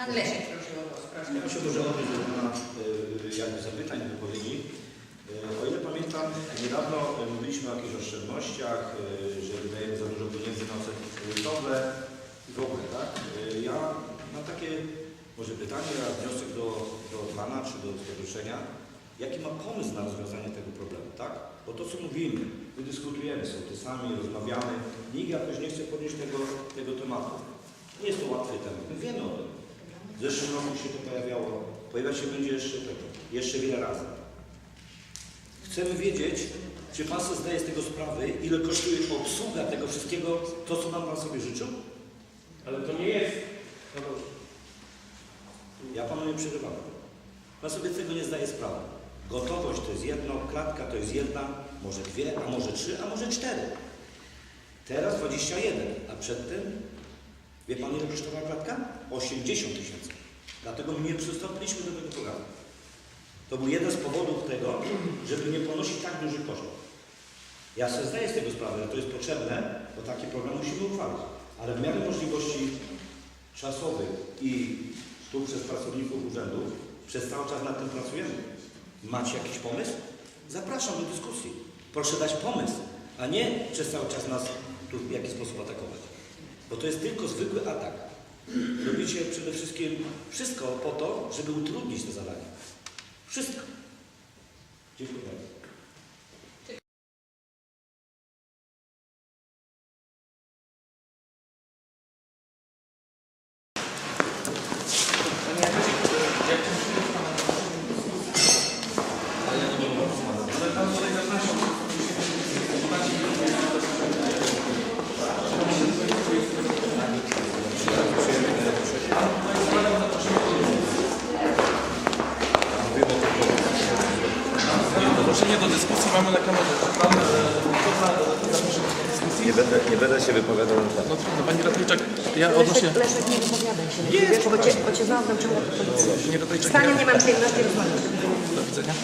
Pan Leszek prosił o głos, proszę. Ja bym się może odnieść do Pana y, jakby zapytań, wypowiedzi. Y, O ile pamiętam, niedawno mówiliśmy o jakichś oszczędnościach, że wydajemy za dużo pieniędzy na oceny kredytowe i w ogóle, tak? Ja mam takie może pytanie, a wniosek do, do Pana czy do stowarzyszenia. Jaki ma pomysł na rozwiązanie tego problemu, tak? Bo to, co mówimy, wydyskutujemy sołtysami, rozmawiamy, nikt jakoś nie chce podnieść tego, tego tematu. Nie jest to łatwy temat, my wiemy o tym. W zeszłym roku się to pojawiało, pojawia się będzie jeszcze jeszcze wiele razy. Chcemy wiedzieć, czy Pan sobie zdaje z tego sprawy, ile kosztuje obsługa tego wszystkiego, to co nam Pan sobie życzył? Ale to nie jest. No dobrze. Ja Panu nie przerywam. Pan sobie tego nie zdaje sprawy. Gotowość to jest jedno, klatka to jest jedna, może dwie, a może trzy, a może cztery. Teraz 21, a przedtem, wie Pan ile kosztowała klatka? 80 tysięcy. Dlatego nie przystąpiliśmy do tego programu. To był jeden z powodów tego, żeby nie ponosić tak dużych kosztów. Ja sobie zdaję z tego sprawę, że to jest potrzebne, bo taki program musimy uchwalić. Ale w miarę możliwości czasowych i tu przez pracowników urzędów przez cały czas nad tym pracujemy. Macie jakiś pomysł? Zapraszam do dyskusji. Proszę dać pomysł, a nie przez cały czas nas tu w jakiś sposób atakować. Bo to jest tylko zwykły atak. Robicie przede wszystkim wszystko po to, żeby utrudnić te zadanie. Wszystko. Dziękuję bardzo. Zaproszenie do dyskusji mamy na kamerze. Czy Pan e, zaproszenie do dyskusji? Nie będę, nie będę się wypowiadał na temat. No trudno, Pani Radojczak, ja odnośnie... Leszek, Leszek, nie wypowiadaj się ciebie, bo cię, bo cię znam, czemu do policji. Pani panią ja, nie mam przyjemności rozmawiać. do widzenia.